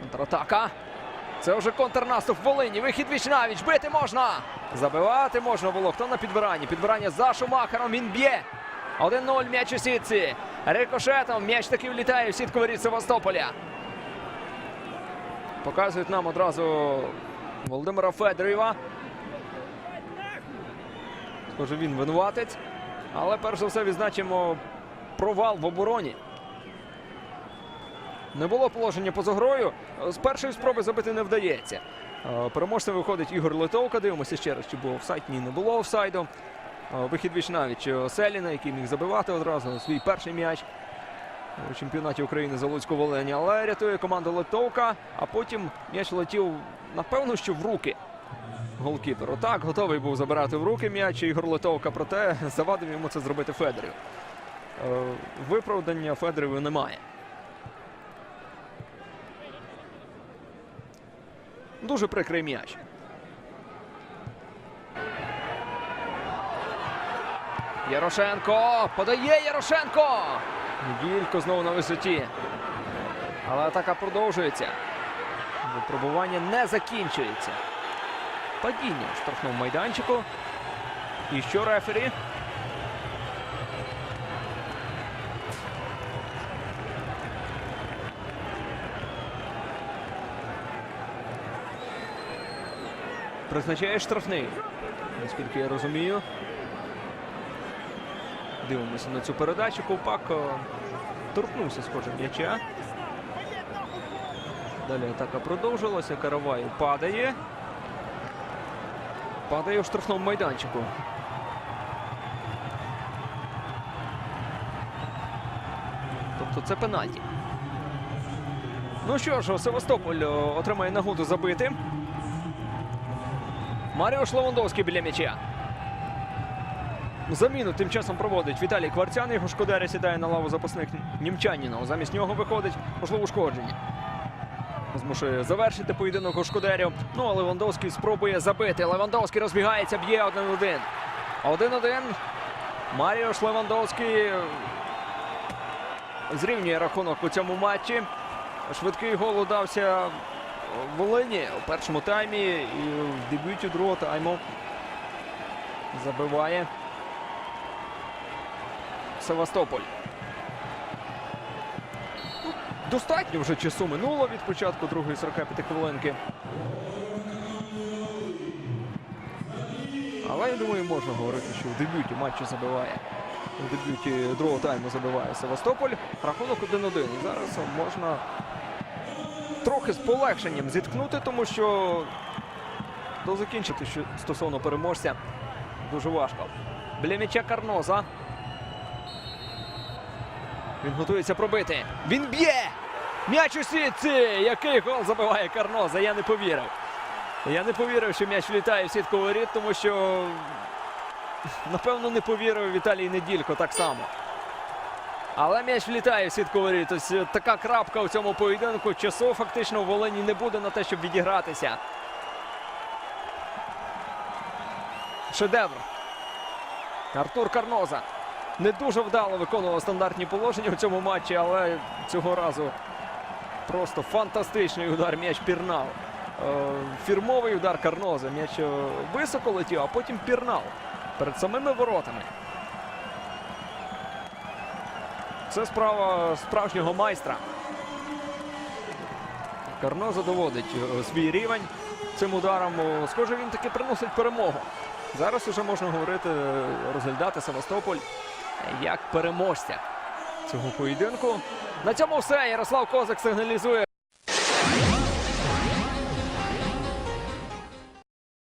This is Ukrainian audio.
Контратака. Це вже контрнаступ Волині. Вихід віч навіч. Бити можна. Забивати можна було. Хто на підбиранні? Підбирання за Шумахером. Він б'є. 1-0 м'яч у сітці. Рикошетом. М'яч таки влітає в сітку воріт Севастополя. Показують нам одразу Володимира Федорєва. Схоже, він винуватець. Але перш за все відзначимо провал в обороні. Не було положення поза грою. З першої спроби забити не вдається. Е, Переможцем виходить Ігор Литовка. Дивимося ще раз, чи був офсайд. Ні, не було офсайду. Е, Вихід віч навіч Селіна, який міг забивати одразу свій перший м'яч у чемпіонаті України за Луцьку Волині. Але рятує команду Литовка. А потім м'яч летів, напевно, що в руки голкіперу. Так, готовий був забирати в руки м'яч Ігор Литовка, проте завадив йому це зробити Федорів. Е, Виправдання Федоріву немає. Дуже прикрий м'яч. Ярошенко подає Ярошенко. Неділько знову на висоті. Але атака продовжується. Випробування не закінчується. Падіння в майданчику. І що рефері? Призначає штрафний. Наскільки я розумію. Дивимося на цю передачу. Ковпак торкнувся, схоже, м'яча. Далі атака продовжилася. Караваю падає. Падає у штрафному майданчику. Тобто це пенальті. Ну що ж, Севастополь е, отримає нагоду забити. Маріош Левандовський біля м'яча. Заміну тим часом проводить Віталій Кварцян. Його шкодаря сідає на лаву запасних німчанінов. Замість нього виходить можливо ушкодження. Змушує завершити поєдинок у Шкодерів. Ну а Левандовський спробує забити. Левандовський розбігається, б'є 1-1. 1-1. Маріош Левандовський зрівнює рахунок у цьому матчі. Швидкий гол удався Волині у першому таймі і в дебюті другого тайму забиває Севастополь. Достатньо вже часу минуло від початку другої 45 хвилинки. Але я думаю, можна говорити, що в дебюті матчу забиває. У дебюті другого тайму забиває Севастополь. Рахунок 1-1. І зараз можна трохи з полегшенням зіткнути, тому що дозакінчити що стосовно переможця дуже важко. Біля м'яча Карноза. Він готується пробити. Він б'є! М'яч у сітці! Який гол забиває Карноза? Я не повірив. Я не повірив, що м'яч влітає в сітку воріт, тому що, напевно, не повірив Віталій Неділько так само. Але м'яч влітає в сітку воріт. Ось е, така крапка у цьому поєдинку. Часу фактично у Волині не буде на те, щоб відігратися. Шедевр. Артур Карноза не дуже вдало виконував стандартні положення у цьому матчі, але цього разу просто фантастичний удар. М'яч пірнав. Е, Фірмовий удар Карноза. М'яч е, високо летів, а потім пірнав перед самими воротами. Це справа справжнього майстра. Карноза доводить е, свій рівень цим ударом. Схоже, він таки приносить перемогу. Зараз вже можна говорити, е, розглядати Севастополь як переможця цього поєдинку. На цьому все. Ярослав Козак сигналізує.